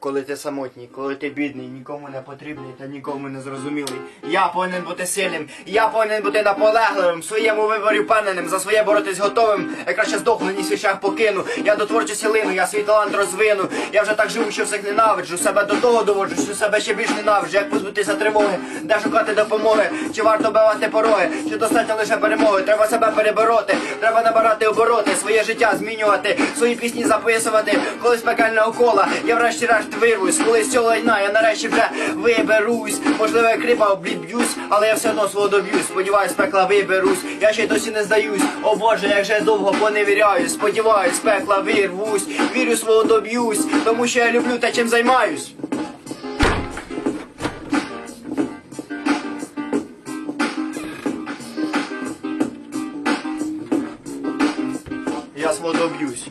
Коли ти самотній, коли ти бідний, нікому не потрібний та нікому не зрозумілий. Я повинен бути сильним, я повинен бути наполегливим, в своєму виборі впевненим, за своє боротись готовим. Я краще здохну, ніж свій шлях покину. Я до творчості лину, я свій талант розвину. Я вже так живу, що всіх ненавиджу. Себе до того доводжу, що себе ще більш ненавиджу. Як позбутися тривоги, де шукати допомоги, чи варто бивати пороги, чи достатньо лише перемоги. Треба себе перебороти, треба набирати обороти, своє життя змінювати, свої пісні записувати. Колись пекельного кола, я врешті-решт вирвусь, колись з цього лайна, я нарешті вже виберусь. Можливо, я кріпа обліб'юсь, але я все одно свого доб'юсь. Сподіваюсь, пекла виберусь. Я ще й досі не здаюсь. О Боже, як же довго поневіряюсь. Сподіваюсь, пекла вирвусь. Вірю свого доб'юсь, тому що я люблю те, чим займаюсь. Я свого доб'юсь.